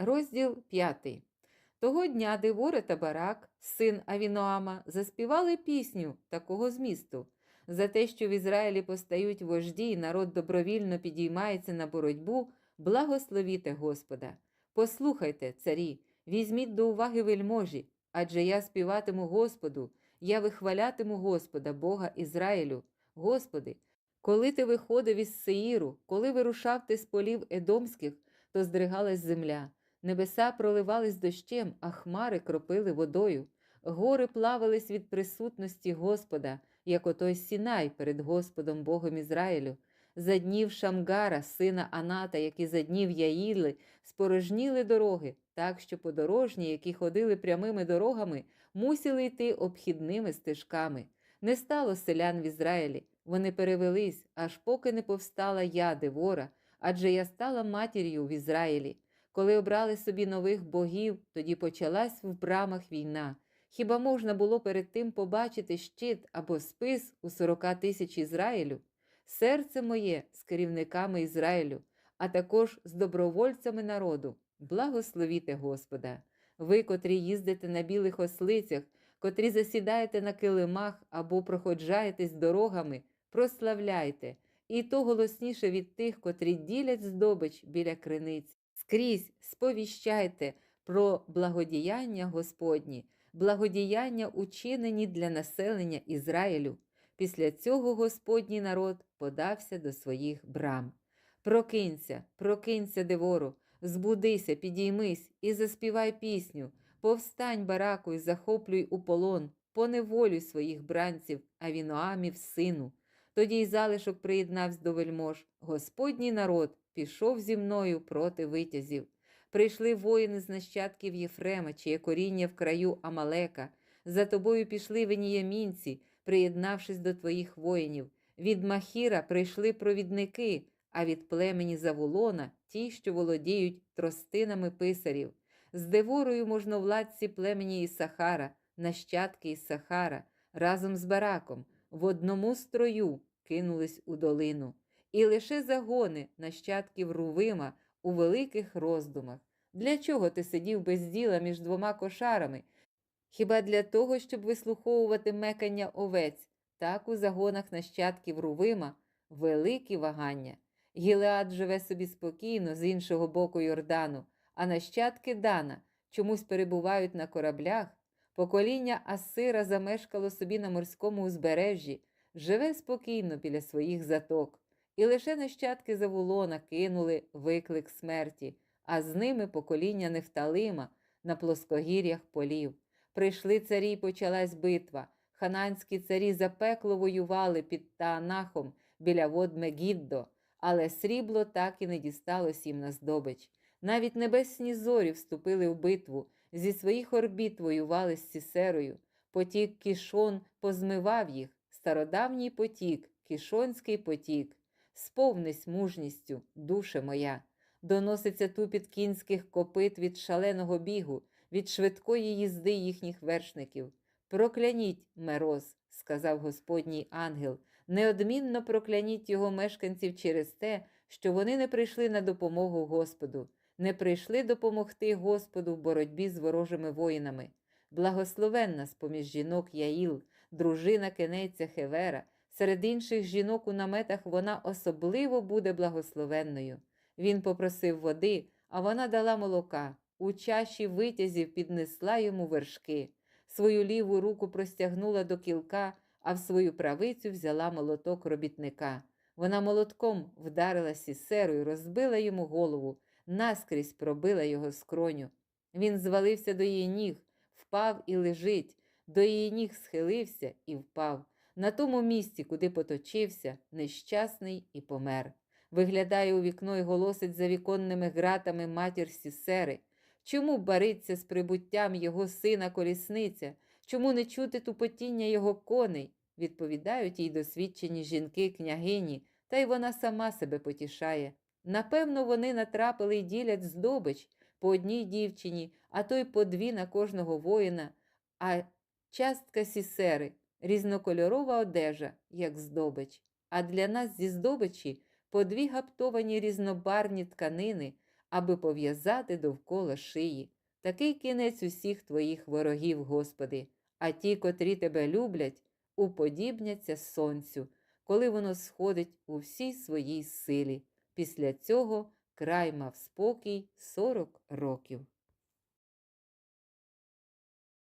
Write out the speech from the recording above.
Розділ 5. Того дня Девора та Барак, син Авіноама, заспівали пісню такого змісту. За те, що в Ізраїлі постають вожді, і народ добровільно підіймається на боротьбу, благословіте Господа. Послухайте, царі, візьміть до уваги вельможі, адже я співатиму Господу, я вихвалятиму Господа, Бога Ізраїлю. Господи, коли ти виходив із Сеїру, коли вирушав ти з полів Едомських, то здригалась земля. Небеса проливались дощем, а хмари кропили водою. Гори плавались від присутності Господа, як отой Сінай перед Господом Богом Ізраїлю. За днів Шамгара, сина Аната, як і за днів Яїли, спорожніли дороги, так що подорожні, які ходили прямими дорогами, мусили йти обхідними стежками. Не стало селян в Ізраїлі, вони перевелись, аж поки не повстала я, Девора, адже я стала матір'ю в Ізраїлі. Коли обрали собі нових богів, тоді почалась в брамах війна. Хіба можна було перед тим побачити щит або спис у сорока тисяч Ізраїлю? Серце моє з керівниками Ізраїлю, а також з добровольцями народу. Благословіте Господа! Ви, котрі їздите на білих ослицях, котрі засідаєте на килимах або проходжаєтесь дорогами, прославляйте, і то голосніше від тих, котрі ділять здобич біля криниць. Скрізь сповіщайте про благодіяння Господні, благодіяння учинені для населення Ізраїлю. Після цього Господній народ подався до своїх брам. Прокинься, прокинься, Девору, збудися, підіймись і заспівай пісню. Повстань, бараку, і захоплюй у полон, поневолюй своїх бранців, Авіноамів, сину. Тоді й залишок приєднався до вельмож. Господній народ пішов зі мною проти витязів. Прийшли воїни з нащадків Єфрема, чиє коріння в краю Амалека. За тобою пішли веніямінці, приєднавшись до твоїх воїнів. Від Махіра прийшли провідники, а від племені Заволона ті, що володіють тростинами писарів. З Деворою можновладці племені Ісахара, нащадки Ісахара, разом з бараком, в одному строю кинулись у долину. І лише загони нащадків Рувима у великих роздумах. Для чого ти сидів без діла між двома кошарами? Хіба для того, щоб вислуховувати мекання овець, так у загонах нащадків Рувима великі вагання. Гілеад живе собі спокійно з іншого боку Йордану, а нащадки Дана чомусь перебувають на кораблях. Покоління Асира замешкало собі на морському узбережжі, живе спокійно біля своїх заток. І лише нащадки Завулона кинули виклик смерті, а з ними покоління Нефталима на плоскогір'ях полів. Прийшли царі, й почалась битва. Хананські царі запекло воювали під Таанахом біля вод Мегіддо, але срібло так і не дісталось їм на здобич. Навіть небесні зорі вступили в битву, зі своїх орбіт воювали з Сісерою. Потік кішон позмивав їх, стародавній потік, кішонський потік. Сповнись мужністю, душе моя, доноситься тупіт кінських копит від шаленого бігу, від швидкої їзди їхніх вершників. Прокляніть, Мероз, сказав Господній ангел, неодмінно прокляніть його мешканців через те, що вони не прийшли на допомогу Господу, не прийшли допомогти Господу в боротьбі з ворожими воїнами. Благословенна з поміж жінок Яїл, дружина кенеця Хевера. Серед інших жінок у наметах вона особливо буде благословенною. Він попросив води, а вона дала молока. У чаші витязів піднесла йому вершки. Свою ліву руку простягнула до кілка, а в свою правицю взяла молоток робітника. Вона молотком вдарила сісеру і розбила йому голову, наскрізь пробила його скроню. Він звалився до її ніг, впав і лежить, до її ніг схилився і впав на тому місці, куди поточився, нещасний і помер. Виглядає у вікно і голосить за віконними гратами матір Сісери. Чому бариться з прибуттям його сина колісниця? Чому не чути тупотіння його коней? Відповідають їй досвідчені жінки княгині, та й вона сама себе потішає. Напевно, вони натрапили й ділять здобич по одній дівчині, а то й по дві на кожного воїна, а частка сісери різнокольорова одежа, як здобич. А для нас зі здобичі по дві гаптовані різнобарні тканини, аби пов'язати довкола шиї. Такий кінець усіх твоїх ворогів, Господи, а ті, котрі тебе люблять, уподібняться сонцю, коли воно сходить у всій своїй силі. Після цього край мав спокій сорок років.